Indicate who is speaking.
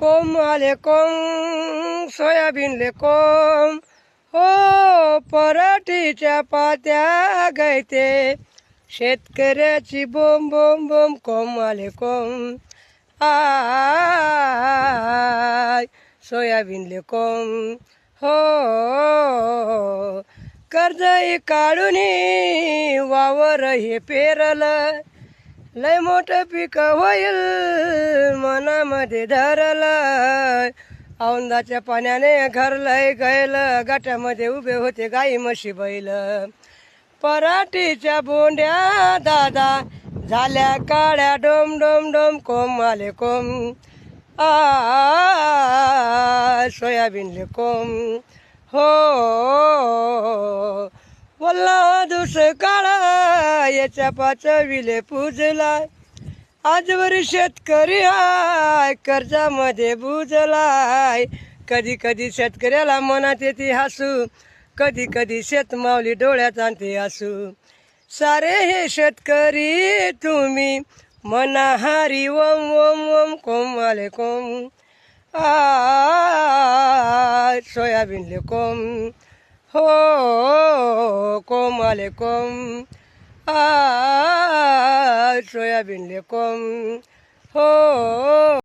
Speaker 1: कोम आले कोम सोयाबीनले कोम हो पराठीच्या पात्या गैते शेतकऱ्याची बोम बोम बोम कोम आले कोम आय सोयाबीनले कोम हो कर्ज काढून वावर हे पेरलं. लय मोठं पीक होईल मनामध्ये धरलं औंदाच्या पाण्याने घर लय गैलं गाठ्यामध्ये उभे होते गाई म्हशी बैल. पराठीच्या बोंड्या दादा झाल्या काळ्या डोम डोम डोम कोम आले कोम. आ सोयाबीनले कोम. हो दुस काळा याच्या पाचविले पूजला आजवर शेतकरी हाय कर्जामध्ये बुजलाय. कधी कधी शेतकऱ्याला मनात येते हसू कधी कधी शेतमावली डोळ्यात आणते हसू सारे हे शेतकरी तुम्ही मनाहारी ओम ओम ओम कोम आले कोम. आ सोयाबीनले कोम. हो कोम आले कोम आ सोयाबीनले कोम हो